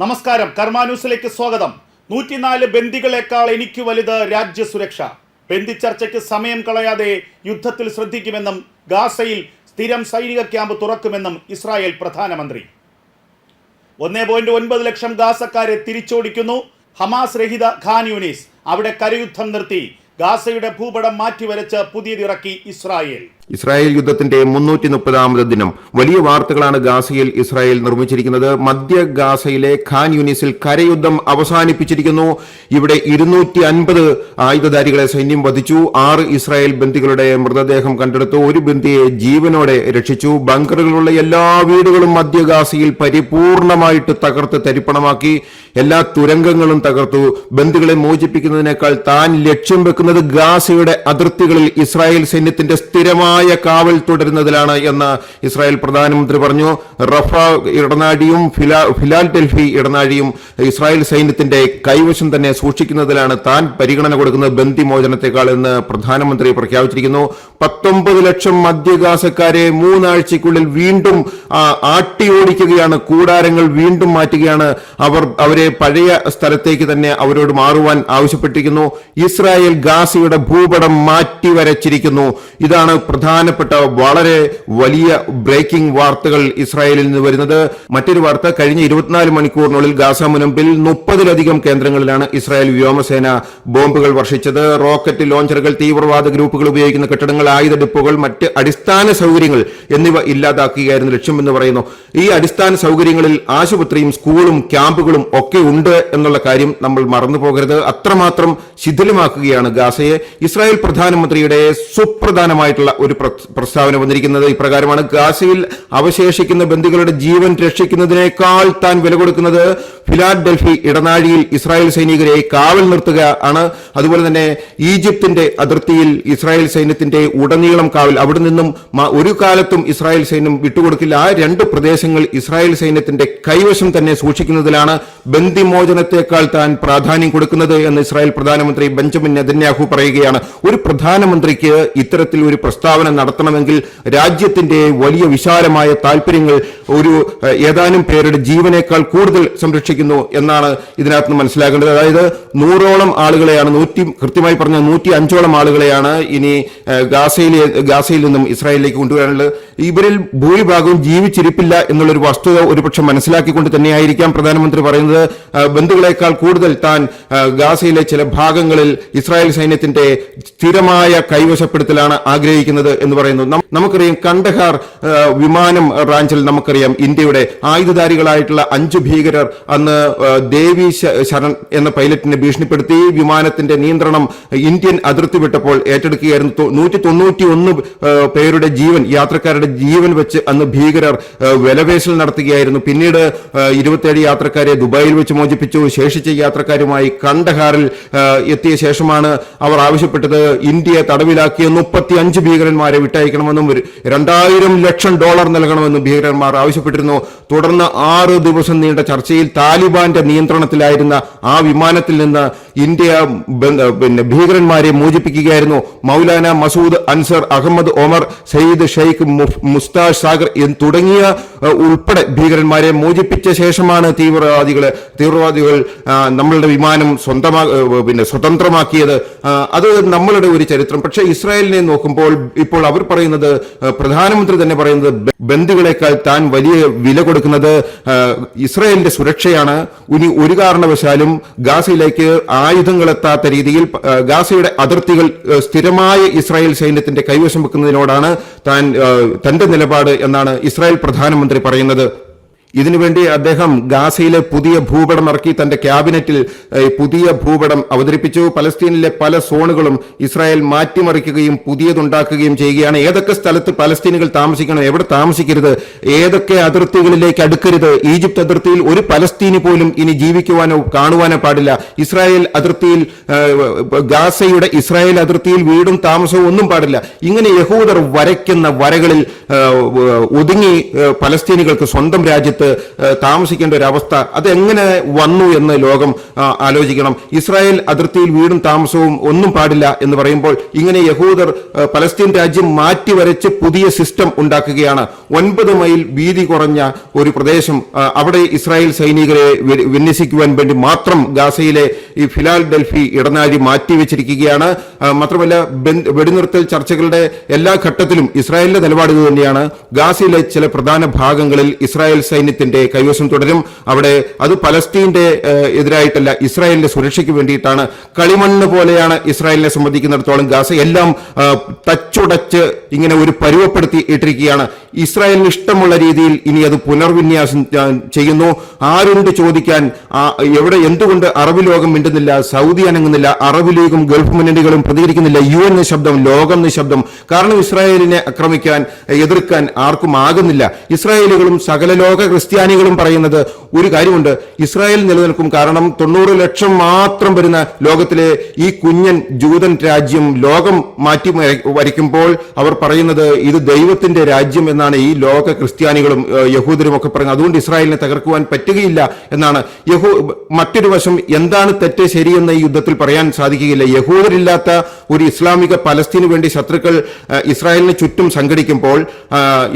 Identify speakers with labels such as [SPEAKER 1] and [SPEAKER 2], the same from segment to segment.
[SPEAKER 1] നമസ്കാരം. കർമാന്യൂസിലേക്ക് സ്വാഗതം. നൂറ്റിനാല് ബന്ദികളെക്കാൾ എനിക്ക് വലുത് രാജ്യസുരക്ഷ ബന്ദി ചർച്ചയ്ക്ക് സമയം കളയാതെ യുദ്ധത്തിൽ ശ്രദ്ധിക്കുമെന്നും ഗാസയിൽ സ്ഥിരം സൈനിക ക്യാമ്പ് തുറക്കുമെന്നും ഇസ്രായേൽ പ്രധാനമന്ത്രി. ഒന്നേ പോയിന്റ് ഒൻപത് ലക്ഷം ഗാസക്കാരെ തിരിച്ചോടിക്കുന്നു ഹമാസ് രഹിത ഖാൻ യൂനിസ്. അവിടെ കരയുദ്ധം നിർത്തി. ഗാസയുടെ ഭൂപടം മാറ്റിവരച്ച് പുതിയതിറക്കി ഇസ്രായേൽ.
[SPEAKER 2] ഇസ്രായേൽ യുദ്ധത്തിന്റെ മുന്നൂറ്റി മുപ്പതാമത് ദിനം. വലിയ വാർത്തകളാണ് ഗാസയിൽ ഇസ്രായേൽ നിർമ്മിച്ചിരിക്കുന്നത്. മധ്യ ഗാസയിലെ ഖാൻ യൂണിസിൽ കരയുദ്ധം അവസാനിപ്പിച്ചിരിക്കുന്നു. ഇവിടെ ഇരുന്നൂറ്റി അൻപത് ആയുധധാരികളെ സൈന്യം വധിച്ചു. ആറ് ഇസ്രായേൽ ബന്ദികളുടെ മൃതദേഹം കണ്ടെടുത്തു. ഒരു ബന്ദിയെ ജീവനോടെ രക്ഷിച്ചു. ബങ്കറുകളുള്ള എല്ലാ വീടുകളും മധ്യ ഗാസയിൽ പരിപൂർണമായിട്ട് തകർത്ത് തരിപ്പണമാക്കി. എല്ലാ തുരങ്കങ്ങളും തകർത്തു. ബന്ദികളെ മോചിപ്പിക്കുന്നതിനേക്കാൾ താൻ ലക്ഷ്യം വെക്കുന്നത് ഗാസയുടെ അതിർത്തികളിൽ ഇസ്രായേൽ സൈന്യത്തിന്റെ സ്ഥിരമായ കാവൽ തുടരുന്നതിലാണ് എന്ന് ഇസ്രായേൽ പ്രധാനമന്ത്രി പറഞ്ഞു. റഫ ഇടനാഴിയും ഫിലാ ഫിലാൽ ഡൽഹി ഇടനാഴിയും ഇസ്രായേൽ സൈന്യത്തിന്റെ കൈവശം തന്നെ സൂക്ഷിക്കുന്നതിലാണ് താൻ പരിഗണന കൊടുക്കുന്നത് ബന്ദിമോചനത്തെക്കാൾ എന്ന് പ്രധാനമന്ത്രി പ്രഖ്യാപിച്ചിരിക്കുന്നു. പത്തൊമ്പത് ലക്ഷം മധ്യഗാസക്കാരെ മൂന്നാഴ്ചയ്ക്കുള്ളിൽ വീണ്ടും ആട്ടിയോടിക്കുകയാണ്. കൂടാരങ്ങൾ വീണ്ടും മാറ്റുകയാണ്. അവർ അവരെ പഴയ സ്ഥലത്തേക്ക് തന്നെ അവരോട് മാറുവാൻ ആവശ്യപ്പെട്ടിരിക്കുന്നു. ഇസ്രായേൽ ഗാസയുടെ ഭൂപടം മാറ്റി വരച്ചിരിക്കുന്നു ഇതാണ് പ്രധാനപ്പെട്ട വളരെ വലിയ ബ്രേക്കിംഗ് വാർത്തകൾ ഇസ്രായേലിൽ നിന്ന് വരുന്നത്. മറ്റൊരു വാർത്ത കഴിഞ്ഞ ഇരുപത്തിനാല് മണിക്കൂറിനുള്ളിൽ ഗാസ മുനമ്പിൽ മുപ്പതിലധികം കേന്ദ്രങ്ങളിലാണ് ഇസ്രായേൽ വ്യോമസേന ബോംബുകൾ വർഷിച്ചത്. റോക്കറ്റ് ലോഞ്ചറുകൾ തീവ്രവാദ ഗ്രൂപ്പുകൾ ഉപയോഗിക്കുന്ന കെട്ടിടങ്ങൾ ആയുധ ഡിപ്പോകൾ മറ്റ് അടിസ്ഥാന സൗകര്യങ്ങൾ എന്നിവ ഇല്ലാതാക്കുകയായിരുന്നു ലക്ഷ്യമെന്ന് പറയുന്നു. ഈ അടിസ്ഥാന സൗകര്യങ്ങളിൽ ആശുപത്രിയും സ്കൂളും ക്യാമ്പുകളും ഒക്കെ ഉണ്ട് എന്നുള്ള കാര്യം നമ്മൾ മറന്നു പോകരുത്. അത്രമാത്രം ശിഥിലമാക്കുകയാണ് ഗാസയെ. ഇസ്രായേൽ പ്രധാനമന്ത്രിയുടെ സുപ്രധാനമായിട്ടുള്ള ഒരു പ്രസ്താവന വന്നിരിക്കുന്നത് ഇപ്രകാരമാണ്. ഗാസയിൽ അവശേഷിക്കുന്ന ബന്ദികളുടെ ജീവൻ രക്ഷിക്കുന്നതിനേക്കാൾ താൻ വില കൊടുക്കുന്നത് ഫിലാഡൽഫി ഇടനാഴിയിൽ ഇസ്രായേൽ സൈനികരെ കാവൽ നിർത്തുക ആണ്. അതുപോലെ തന്നെ ഈജിപ്തിന്റെ അതിർത്തിയിൽ ഇസ്രായേൽ സൈന്യത്തിന്റെ ഉടനീളം കാവൽ അവിടെ നിന്നും ഒരു കാലത്തും ഇസ്രായേൽ സൈന്യം വിട്ടുകൊടുക്കില്ല. ആ രണ്ട് പ്രദേശങ്ങൾ ഇസ്രായേൽ സൈന്യത്തിന്റെ കൈവശം തന്നെ സൂക്ഷിക്കുന്നതിലാണ് ബന്ദിമോചനത്തെക്കാൾ താൻ പ്രാധാന്യം കൊടുക്കുന്നത് എന്ന് ഇസ്രായേൽ പ്രധാനമന്ത്രി ബെഞ്ചമിൻ നെതന്യാഹു പറയുകയാണ്. ഒരു പ്രധാനമന്ത്രിക്ക് ഇത്തരത്തിൽ ഒരു പ്രസ്താവന നടത്തണമെങ്കിൽ രാജ്യത്തിന്റെ വലിയ വിശാലമായ താല്പര്യങ്ങൾ ഒരു ഏതാനും പേരുടെ ജീവനേക്കാൾ കൂടുതൽ സംരക്ഷിക്കുന്നു എന്നാണ് ഇതിനകത്ത് മനസ്സിലാക്കേണ്ടത് അതായത് നൂറോളം ആളുകളെയാണ് നൂറ്റി കൃത്യമായി പറഞ്ഞ നൂറ്റി അഞ്ചോളം ആളുകളെയാണ് ഇനി ഗാസയിൽ ഗാസയിൽ നിന്നും ഇസ്രായേലിലേക്ക് കൊണ്ടുവരാനുള്ളത്. ഇവരിൽ ഭൂരിഭാഗവും ജീവിച്ചിരിപ്പില്ല എന്നുള്ളൊരു വസ്തുത ഒരുപക്ഷെ മനസ്സിലാക്കിക്കൊണ്ട് തന്നെയായിരിക്കാം പ്രധാനമന്ത്രി പറയുന്നത്. ബന്ധുക്കളെക്കാൾ കൂടുതൽ താൻ ഗാസയിലെ ചില ഭാഗങ്ങളിൽ ഇസ്രായേൽ സൈന്യത്തിന്റെ സ്ഥിരമായ കൈവശപ്പെടുത്തലാണ് ആഗ്രഹിക്കുന്നത് എന്ന് പറയുന്നു. നമുക്കറിയാം കണ്ടഹാർ വിമാനം റാഞ്ചിൽ നമുക്കറിയാം ഇന്ത്യയുടെ ആയുധധാരികളായിട്ടുള്ള അഞ്ച് ഭീകരർ അന്ന് ദേവി ശരൺ എന്ന പൈലറ്റിനെ ഭീഷണിപ്പെടുത്തി. വിമാനത്തിന്റെ നിയന്ത്രണം ഇന്ത്യൻ അതിർത്തി വിട്ടപ്പോൾ ഏറ്റെടുക്കുകയായിരുന്നു. നൂറ്റി തൊണ്ണൂറ്റി ഒന്ന് പേരുടെ ജീവൻ യാത്രക്കാരുടെ ജീവൻ വെച്ച് അന്ന് ഭീകരർ വിലവേശൽ നടത്തുകയായിരുന്നു. പിന്നീട് ഇരുപത്തേഴ് യാത്രക്കാരെ ദുബായിൽ വെച്ച് മോചിപ്പിച്ചു. ശേഷിച്ച യാത്രക്കാരുമായി കണ്ടഹാറിൽ എത്തിയ ശേഷമാണ് അവർ ആവശ്യപ്പെട്ടത് ഇന്ത്യയെ തടവിലാക്കിയ മുപ്പത്തി അഞ്ച് ഭീകരന്മാരെ വിട്ടയക്കണമെന്നും രണ്ടായിരം ലക്ഷം ഡോളർ നൽകണമെന്നും ഭീകരന്മാർ ആവശ്യപ്പെട്ടിരുന്നു. തുടർന്ന് ആറ് ദിവസം നീണ്ട ചർച്ചയിൽ താലിബാന്റെ നിയന്ത്രണത്തിലായിരുന്ന ആ വിമാനത്തിൽ നിന്ന് ഇന്ത്യ പിന്നെ ഭീകരന്മാരെ മോചിപ്പിക്കുകയായിരുന്നു. മൗലാന മസൂദ് അൻസർ അഹമ്മദ് ഒമർ സയ്യിദ് ഷെയ്ഖ് മുസ്താ മുസ്താഷ് സാഗർ തുടങ്ങിയ ഉൾപ്പെടെ ഭീകരന്മാരെ മോചിപ്പിച്ച ശേഷമാണ് തീവ്രവാദികൾ തീവ്രവാദികൾ ആ, നമ്മളുടെ വിമാനം സ്വന്തമാ പിന്നെ സ്വതന്ത്രമാക്കിയത്. ആ, അത് നമ്മളുടെ ഒരു ചരിത്രം. പക്ഷേ ഇസ്രായേലിനെ നോക്കുമ്പോൾ ഇപ്പോൾ അവർ പറയുന്നത് പ്രധാനമന്ത്രി തന്നെ പറയുന്നത് ബന്ധുക്കളെക്കാൾ താൻ വലിയ വില കൊടുക്കുന്നത് ഇസ്രായേലിന്റെ സുരക്ഷയാണ്. ഇനി ഒരു കാരണവശാലും ഗാസയിലേക്ക് ആയുധങ്ങൾ എത്താത്ത രീതിയിൽ ഗാസയുടെ അതിർത്തികൾ സ്ഥിരമായ ഇസ്രായേൽ സൈന്യത്തിന്റെ കൈവശം വെക്കുന്നതിനോടാണ് താൻ തന്റെ നിലപാട് എന്നാണ് ഇസ്രായേൽ പ്രധാനമന്ത്രി പറയുന്നത്. ഇതിനുവേണ്ടി അദ്ദേഹം ഗാസയിലെ പുതിയ ഭൂപടം ഇറക്കി തന്റെ ക്യാബിനറ്റിൽ പുതിയ ഭൂപടം അവതരിപ്പിച്ചു. പലസ്തീനിലെ പല സോണുകളും ഇസ്രായേൽ മാറ്റിമറിക്കുകയും പുതിയതുണ്ടാക്കുകയും ചെയ്യുകയാണ്. ഏതൊക്കെ സ്ഥലത്ത് പലസ്തീനുകൾ താമസിക്കണം എവിടെ താമസിക്കരുത് ഏതൊക്കെ അതിർത്തികളിലേക്ക് അടുക്കരുത് ഈജിപ്ത് അതിർത്തിയിൽ ഒരു പലസ്തീനി പോലും ഇനി ജീവിക്കുവാനോ കാണുവാനോ പാടില്ല. ഇസ്രായേൽ അതിർത്തിയിൽ ഗാസയുടെ ഇസ്രായേൽ അതിർത്തിയിൽ വീടും താമസവും ഒന്നും പാടില്ല. ഇങ്ങനെ യഹൂദർ വരയ്ക്കുന്ന വരകളിൽ ഒതുങ്ങി പലസ്തീനികൾക്ക് സ്വന്തം രാജ്യത്ത് താമസിക്കേണ്ട ഒരു അവസ്ഥ അതെങ്ങനെ വന്നു എന്ന് ലോകം ആലോചിക്കണം. ഇസ്രായേൽ അതിർത്തിയിൽ വീടും താമസവും ഒന്നും പാടില്ല എന്ന് പറയുമ്പോൾ ഇങ്ങനെ യഹൂദർ പലസ്തീൻ രാജ്യം മാറ്റിവരച്ച് പുതിയ സിസ്റ്റം ഉണ്ടാക്കുകയാണ്. ഒൻപത് മൈൽ വീതി കുറഞ്ഞ ഒരു പ്രദേശം അവിടെ ഇസ്രായേൽ സൈനികരെ വിന്യസിക്കുവാൻ വേണ്ടി മാത്രം ഗാസയിലെ ഈ ഫിലാൽ ഡൽഫി ഇടനാഴി മാറ്റിവെച്ചിരിക്കുകയാണ്. മാത്രമല്ല വെടിനിർത്തൽ ചർച്ചകളുടെ എല്ലാ ഘട്ടത്തിലും ഇസ്രായേലിന്റെ നിലപാട് ഇത് തന്നെയാണ്. ഗാസയിലെ ചില പ്രധാന ഭാഗങ്ങളിൽ ഇസ്രായേൽ സൈന്യത്തിന്റെ കൈവശം തുടരും. അവിടെ അത് പലസ്തീന്റെ എതിരായിട്ടല്ല ഇസ്രായേലിന്റെ സുരക്ഷയ്ക്ക് വേണ്ടിയിട്ടാണ്. കളിമണ്ണ് പോലെയാണ് ഇസ്രായേലിനെ സംബന്ധിക്കുന്നിടത്തോളം ഗാസ എല്ലാം തച്ചുടച്ച് ഇങ്ങനെ ഒരു പരുവപ്പെടുത്തി ഇട്ടിരിക്കുകയാണ്. ഇസ്രായേലിന് ഇഷ്ടമുള്ള രീതിയിൽ ഇനി അത് പുനർവിന്യാസം ചെയ്യുന്നു. ആരുണ്ട് ചോദിക്കാൻ? എവിടെ എന്തുകൊണ്ട് അറബ് ലോകം മിണ്ടുന്നില്ല സൗദി അനങ്ങുന്നില്ല അറബ് ലീഗും ഗൾഫ് മുന്നണികളും പ്രതികരിക്കുന്നില്ല യു എൻ നിശബ്ദം ലോകം നിശബ്ദം. കാരണം ഇസ്രായേലിനെ ആക്രമിക്കാൻ എതിർക്കാൻ ആർക്കും ആകുന്നില്ല. ഇസ്രായേലുകളും സകല ലോക ക്രിസ്ത്യാനികളും പറയുന്നത് ഒരു കാര്യമുണ്ട്. ഇസ്രായേൽ നിലനിൽക്കും കാരണം തൊണ്ണൂറ് ലക്ഷം മാത്രം വരുന്ന ലോകത്തിലെ ഈ കുഞ്ഞൻ ജൂതൻ രാജ്യം ലോകം മാറ്റി വരയ്ക്കുമ്പോൾ അവർ പറയുന്നത് ഇത് ദൈവത്തിന്റെ രാജ്യം എന്നാണ് ഈ ലോക ക്രിസ്ത്യാനികളും യഹൂദരും ഒക്കെ പറയുന്നത്. അതുകൊണ്ട് ഇസ്രായേലിനെ തകർക്കുവാൻ പറ്റുകയില്ല എന്നാണ്. യഹൂ മറ്റൊരു വശം എന്താണ് തെറ്റ് ശരിയെന്ന് ഈ യുദ്ധത്തിൽ പറയാൻ സാധിക്കുകയില്ല. യഹൂദരില്ലാത്ത ഒരു ഇസ്ലാമിക പലസ്തീന് വേണ്ടി ശത്രുക്കൾ ഇസ്രായേലിന് ചുറ്റും സംഘടിക്കുമ്പോൾ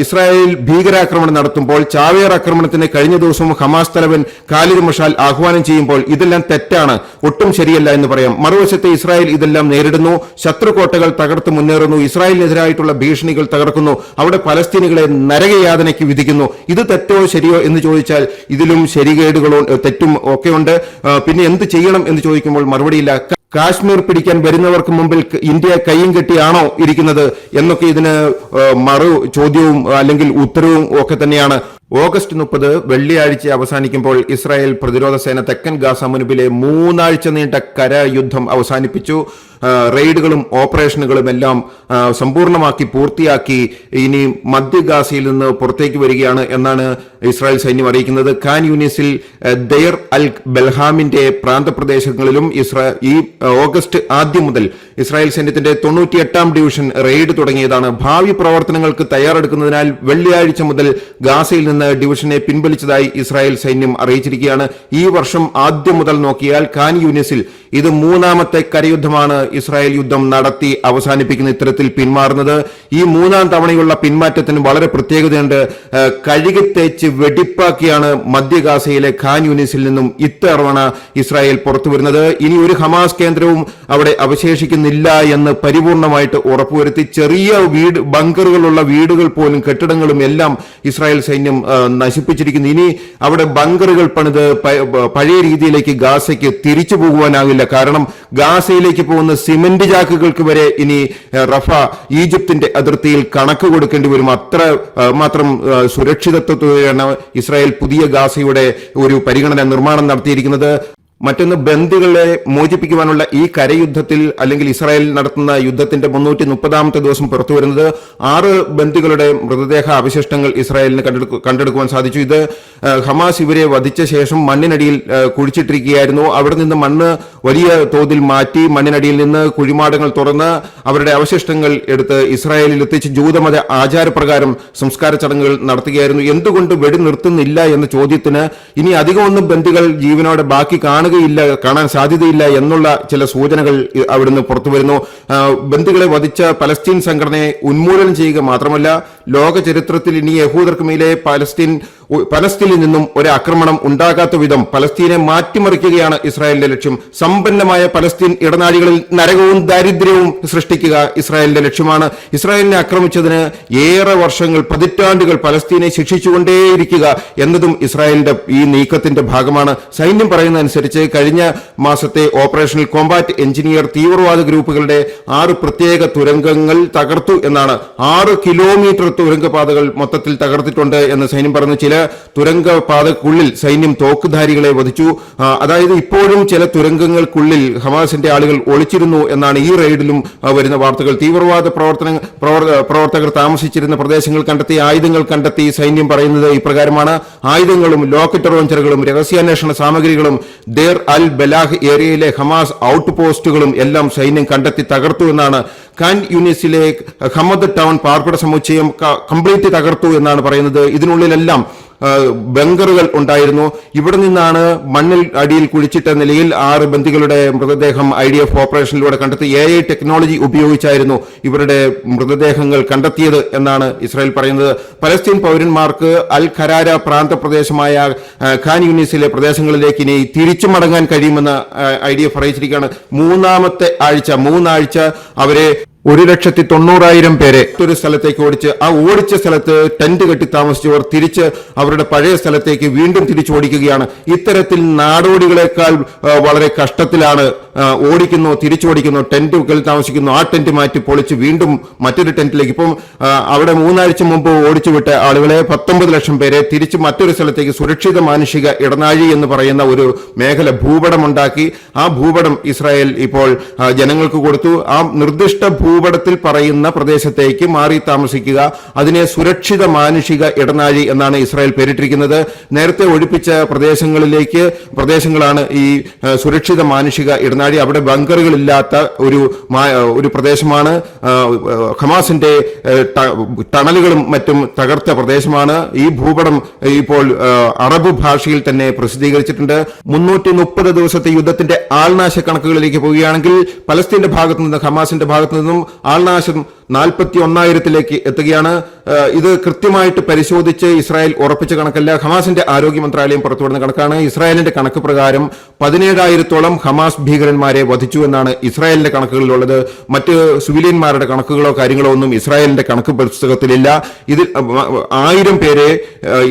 [SPEAKER 2] ഇസ്രായേൽ ഭീകരാക്രമണം നടത്തുമ്പോൾ ചാവേർ ആക്രമണത്തിന് കഴിഞ്ഞ ദിവസം ഹമാസ് തലവൻ ഖാലിദ് മഷാൽ ആഹ്വാനം ചെയ്യുമ്പോൾ ഇതെല്ലാം തെറ്റാണ് ഒട്ടും ശരിയല്ല എന്ന് പറയാം. മറുവശത്ത് ഇസ്രായേൽ ഇതെല്ലാം നേരിടുന്നു ശത്രുകോട്ടകൾ തകർത്ത് മുന്നേറുന്നു ഇസ്രായേലിനെതിരായിട്ടുള്ള ഭീഷണികൾ തകർക്കുന്നു അവിടെ പലസ്തീനികളെ നരകയാതനയ്ക്ക് വിധിക്കുന്നു. ഇത് തെറ്റോ ശരിയോ എന്ന് ചോദിച്ചാൽ ഇതിലും ശരികേടുകളോ തെറ്റും ഒക്കെയുണ്ട്. പിന്നെ എന്ത് ചെയ്യണം എന്ന് ചോദിക്കുമ്പോൾ മറുപടിയില്ല. കാശ്മീർ പിടിക്കാൻ വരുന്നവർക്ക് മുമ്പിൽ ഇന്ത്യ കൈയും കെട്ടിയാണോ ഇരിക്കുന്നത് എന്നൊക്കെ ഇതിന് മറു ചോദ്യവും അല്ലെങ്കിൽ ഉത്തരവും ഒക്കെ തന്നെയാണ്. ഓഗസ്റ്റ് മുപ്പത് വെള്ളിയാഴ്ച അവസാനിക്കുമ്പോൾ ഇസ്രായേൽ പ്രതിരോധ സേന തെക്കൻ ഗാസ മുൻപിലെ മൂന്നാഴ്ച നീണ്ട കര യുദ്ധം അവസാനിപ്പിച്ചു. റെയ്ഡുകളും ഓപ്പറേഷനുകളും എല്ലാം സമ്പൂർണമാക്കി പൂർത്തിയാക്കി ഇനി മധ്യ ഗാസയിൽ നിന്ന് പുറത്തേക്ക് വരികയാണ് എന്നാണ് ഇസ്രായേൽ സൈന്യം അറിയിക്കുന്നത്. ഖാൻ യൂണിസിൽ ദയർ അൽ ബൽഹാമിന്റെ പ്രാന്തപ്രദേശങ്ങളിലും ഇസ്രാ ഈ ഓഗസ്റ്റ് ആദ്യം മുതൽ ഇസ്രായേൽ സൈന്യത്തിന്റെ തൊണ്ണൂറ്റിയെട്ടാം ഡിവിഷൻ റെയ്ഡ് തുടങ്ങിയതാണ്. ഭാവി പ്രവർത്തനങ്ങൾക്ക് തയ്യാറെടുക്കുന്നതിനാൽ വെള്ളിയാഴ്ച മുതൽ ഗാസയിൽ നിന്ന് ഡിവിഷനെ പിൻവലിച്ചതായി ഇസ്രായേൽ സൈന്യം അറിയിച്ചിരിക്കുകയാണ്. ഈ വർഷം ആദ്യം മുതൽ നോക്കിയാൽ ഖാൻ യൂണിസിൽ ഇത് മൂന്നാമത്തെ കരയുദ്ധമാണ് ഇസ്രായേൽ യുദ്ധം നടത്തി അവസാനിപ്പിക്കുന്ന ഇത്തരത്തിൽ പിന്മാറുന്നത് ഈ മൂന്നാം തവണയുള്ള പിന്മാറ്റത്തിന് വളരെ പ്രത്യേകതയുണ്ട്. കഴുകി തേച്ച് വെടിപ്പാക്കിയാണ് മധ്യഗാസയിലെ ഖാൻ യൂണിസിൽ നിന്നും ഇത്തവണ ഇസ്രായേൽ പുറത്തു വരുന്നത്. ഇനി ഒരു ഹമാസ് കേന്ദ്രവും അവിടെ അവശേഷിക്കുന്നില്ല എന്ന് പരിപൂർണമായിട്ട് ഉറപ്പുവരുത്തി ചെറിയ വീട് ബങ്കറുകളുള്ള വീടുകൾ പോലും കെട്ടിടങ്ങളും എല്ലാം ഇസ്രായേൽ സൈന്യം നശിപ്പിച്ചിരിക്കുന്നു. ഇനി അവിടെ ബങ്കറുകൾ പണിത് പഴയ രീതിയിലേക്ക് ഗാസയ്ക്ക് തിരിച്ചു പോകുവാനാവില്ല കാരണം ഗാസയിലേക്ക് പോകുന്ന സിമന്റ് ചാക്കുകൾക്ക് വരെ ഇനി റഫ ഈജിപ്തിന്റെ അതിർത്തിയിൽ കണക്ക് കൊടുക്കേണ്ടി വരും. അത്ര മാത്രം സുരക്ഷിതത്വത്തോടെയാണ് ഇസ്രായേൽ പുതിയ ഗാസയുടെ ഒരു പരിഗണന നിർമ്മാണം നടത്തിയിരിക്കുന്നത്. മറ്റൊന്ന് ബന്ദികളെ മോചിപ്പിക്കുവാനുള്ള ഈ കരയുദ്ധത്തിൽ അല്ലെങ്കിൽ ഇസ്രായേൽ നടത്തുന്ന യുദ്ധത്തിന്റെ മുന്നൂറ്റി മുപ്പതാമത്തെ ദിവസം പുറത്തു വരുന്നത് ആറ് ബന്ദികളുടെ മൃതദേഹ അവശിഷ്ടങ്ങൾ ഇസ്രായേലിന് കണ്ടെടുക്കുവാൻ സാധിച്ചു. ഇത് ഹമാസ് ഇവരെ വധിച്ച ശേഷം മണ്ണിനടിയിൽ കുഴിച്ചിട്ടിരിക്കുകയായിരുന്നു. അവിടെ നിന്ന് മണ്ണ് വലിയ തോതിൽ മാറ്റി മണ്ണിനടിയിൽ നിന്ന് കുഴിമാടങ്ങൾ തുറന്ന് അവരുടെ അവശിഷ്ടങ്ങൾ എടുത്ത് ഇസ്രായേലിൽ എത്തിച്ച് ജൂതമത ആചാരപ്രകാരം സംസ്കാര ചടങ്ങുകൾ നടത്തുകയായിരുന്നു. എന്തുകൊണ്ട് വെടി നിർത്തുന്നില്ല എന്ന ചോദ്യത്തിന് ഇനി അധികമൊന്നും ബന്ദികൾ ജീവനോടെ ബാക്കി കാണുകയില്ല കാണാൻ സാധ്യതയില്ല എന്നുള്ള ചില സൂചനകൾ അവിടുന്ന് പുറത്തു വരുന്നു ആ, ബന്ദികളെ വധിച്ച പലസ്തീൻ സംഘടനയെ ഉന്മൂലനം ചെയ്യുക മാത്രമല്ല ലോക ചരിത്രത്തിൽ ഇനി യഹൂദർക്ക് മേലെ പലസ്തീൻ പലസ്തീനിൽ നിന്നും ഒരു ആക്രമണം ഉണ്ടാകാത്ത വിധം പലസ്തീനെ മാറ്റിമറിക്കുകയാണ് ഇസ്രായേലിന്റെ ലക്ഷ്യം. സമ്പന്നമായ പലസ്തീൻ ഇടനാഴികളിൽ നരകവും ദാരിദ്ര്യവും സൃഷ്ടിക്കുക ഇസ്രായേലിന്റെ ലക്ഷ്യമാണ്. ഇസ്രായേലിനെ ആക്രമിച്ചതിന് ഏറെ വർഷങ്ങൾ പതിറ്റാണ്ടുകൾ പലസ്തീനെ ശിക്ഷിച്ചുകൊണ്ടേയിരിക്കുക എന്നതും ഇസ്രായേലിന്റെ ഈ നീക്കത്തിന്റെ ഭാഗമാണ്. സൈന്യം പറയുന്ന അനുസരിച്ച് കഴിഞ്ഞ മാസത്തെ ഓപ്പറേഷനിൽ കോമ്പാറ്റ് എഞ്ചിനീയർ തീവ്രവാദ ഗ്രൂപ്പുകളുടെ ആറ് പ്രത്യേക തുരങ്കങ്ങൾ തകർത്തു എന്നാണ്. ആറ് കിലോമീറ്റർ തുരങ്കപാതകൾ മൊത്തത്തിൽ തകർത്തിട്ടുണ്ട് എന്ന് സൈന്യം പറഞ്ഞു. ചില തുരങ്കപാതക്കുള്ളിൽ സൈന്യം തോക്കുധാരികളെ വധിച്ചു. അതായത് ഇപ്പോഴും ചില തുരങ്കങ്ങൾക്കുള്ളിൽ ഹമാസിന്റെ ആളുകൾ ഒളിച്ചിരുന്നു എന്നാണ് ഈ റെയ്ഡിലും വരുന്ന വാർത്തകൾ. തീവ്രവാദ പ്രവർത്തന പ്രവർത്തകർ താമസിച്ചിരുന്ന പ്രദേശങ്ങൾ കണ്ടെത്തി ആയുധങ്ങൾ കണ്ടെത്തി സൈന്യം പറയുന്നത് ഇപ്രകാരമാണ്. ആയുധങ്ങളും ലോക്കറ്റ് റോഞ്ചറുകളും രഹസ്യാന്വേഷണ സാമഗ്രികളും ദേർ അൽ ബലാഹ് ഏരിയയിലെ ഹമാസ് ഔട്ട് പോസ്റ്റുകളും എല്ലാം സൈന്യം കണ്ടെത്തി തകർത്തു എന്നാണ്. ഖാൻ യൂണിസിലെ ഹമദ് ടൗൺ പാർപ്പിട സമുച്ചയം കംപ്ലീറ്റ് തകർത്തു എന്നാണ് പറയുന്നത്. ഇതിനുള്ളിലെല്ലാം ബങ്കറുകൾ ഉണ്ടായിരുന്നു. ഇവിടെ നിന്നാണ് മണ്ണിൽ അടിയിൽ കുഴിച്ചിട്ട നിലയിൽ ആറ് ബന്ദികളുടെ മൃതദേഹം ഐ ഡി എഫ് ഓപ്പറേഷനിലൂടെ കണ്ടെത്തി. എ ഐ ടെക്നോളജി ഉപയോഗിച്ചായിരുന്നു ഇവരുടെ മൃതദേഹങ്ങൾ കണ്ടെത്തിയത് എന്നാണ് ഇസ്രായേൽ പറയുന്നത്. പലസ്തീൻ പൗരന്മാർക്ക് അൽ ഖരാര പ്രാന്തപ്രദേശമായ ഖാൻ യൂണിസിലെ പ്രദേശങ്ങളിലേക്ക് ഇനി തിരിച്ചു മടങ്ങാൻ കഴിയുമെന്ന് ഐ ഡി എഫ് അറിയിച്ചിരിക്കുകയാണ്. മൂന്നാമത്തെ ആഴ്ച മൂന്നാഴ്ച അവരെ ഒരു ലക്ഷത്തി തൊണ്ണൂറായിരം പേരെ ഒരു സ്ഥലത്തേക്ക് ഓടിച്ച് ആ ഓടിച്ച സ്ഥലത്ത് ടെന്റ് കെട്ടി താമസിച്ചവർ തിരിച്ച് അവരുടെ പഴയ സ്ഥലത്തേക്ക് വീണ്ടും തിരിച്ചു ഓടിക്കുകയാണ് ഇത്തരത്തിൽ നാടോടികളെക്കാൾ വളരെ കഷ്ടത്തിലാണ് ഓടിക്കുന്നു തിരിച്ചോടിക്കുന്നു ടെന്റുകളിൽ താമസിക്കുന്നു. ആ ടെന്റ് മാറ്റി പൊളിച്ച് വീണ്ടും മറ്റൊരു ടെന്റിലേക്ക് ഇപ്പം അവിടെ മൂന്നാഴ്ച മുമ്പ് ഓടിച്ചു വിട്ട ആളുകളെ പത്തൊമ്പത് ലക്ഷം പേരെ തിരിച്ച് മറ്റൊരു സ്ഥലത്തേക്ക് സുരക്ഷിത മാനുഷിക ഇടനാഴി എന്ന് പറയുന്ന ഒരു മേഖല ഭൂപടമുണ്ടാക്കി. ആ ഭൂപടം ഇസ്രായേൽ ഇപ്പോൾ ജനങ്ങൾക്ക് കൊടുത്തു. ആ നിർദ്ദിഷ്ട ഭൂപടത്തിൽ പറയുന്ന പ്രദേശത്തേക്ക് മാറി താമസിക്കുക അതിനെ സുരക്ഷിത മാനുഷിക ഇടനാഴി എന്നാണ് ഇസ്രായേൽ പേരിട്ടിരിക്കുന്നത്. നേരത്തെ ഒഴിപ്പിച്ച പ്രദേശങ്ങളിലേക്ക് പ്രദേശങ്ങളാണ് ഈ സുരക്ഷിത മാനുഷിക ഇടനാഴി. അവിടെ ബങ്കറുകളില്ലാത്ത ഒരു ഒരു പ്രദേശമാണ്. ഹമാസിന്റെ ടണലുകളും മറ്റും തകർത്ത പ്രദേശമാണ്. ഈ ഭൂപടം ഇപ്പോൾ അറബ് ഭാഷയിൽ തന്നെ പ്രസിദ്ധീകരിച്ചിട്ടുണ്ട്. മുന്നൂറ്റി മുപ്പത് ദിവസത്തെ യുദ്ധത്തിന്റെ ആൾനാശ കണക്കുകളിലേക്ക് പോവുകയാണെങ്കിൽ പലസ്തീന്റെ ഭാഗത്തു നിന്ന് ഹമാസിന്റെ ഭാഗത്തു നിന്നും ആൾനാശം നാൽപ്പത്തി ഒന്നായിരത്തിലേക്ക് എത്തുകയാണ് ഇത് കൃത്യമായിട്ട് പരിശോധിച്ച് ഇസ്രായേൽ ഉറപ്പിച്ച കണക്കല്ല. ഹമാസിന്റെ ആരോഗ്യ മന്ത്രാലയം പുറത്തുവിടുന്ന കണക്കാണ്. ഇസ്രായേലിന്റെ കണക്ക് പ്രകാരം പതിനേഴായിരത്തോളം ഹമാസ് ഭീകരന്മാരെ വധിച്ചു എന്നാണ് ഇസ്രായേലിന്റെ കണക്കുകളിലുള്ളത്. മറ്റ് സിവിലിയന്മാരുടെ കണക്കുകളോ കാര്യങ്ങളോ ഒന്നും ഇസ്രായേലിന്റെ കണക്ക് പുസ്തകത്തിലില്ല. ഇതിൽ ആയിരം പേരെ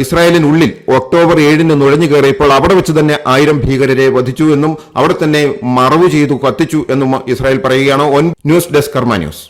[SPEAKER 2] ഇസ്രായേലിനുള്ളിൽ ഒക്ടോബർ ഏഴിന് നുഴഞ്ഞു കയറിയപ്പോൾ അവിടെ വെച്ച് തന്നെ ആയിരം ഭീകരരെ വധിച്ചു എന്നും അവിടെ തന്നെ മറവ് ചെയ്തു കത്തിച്ചു എന്നും ഇസ്രായേൽ പറയുകയാണ്. News desk news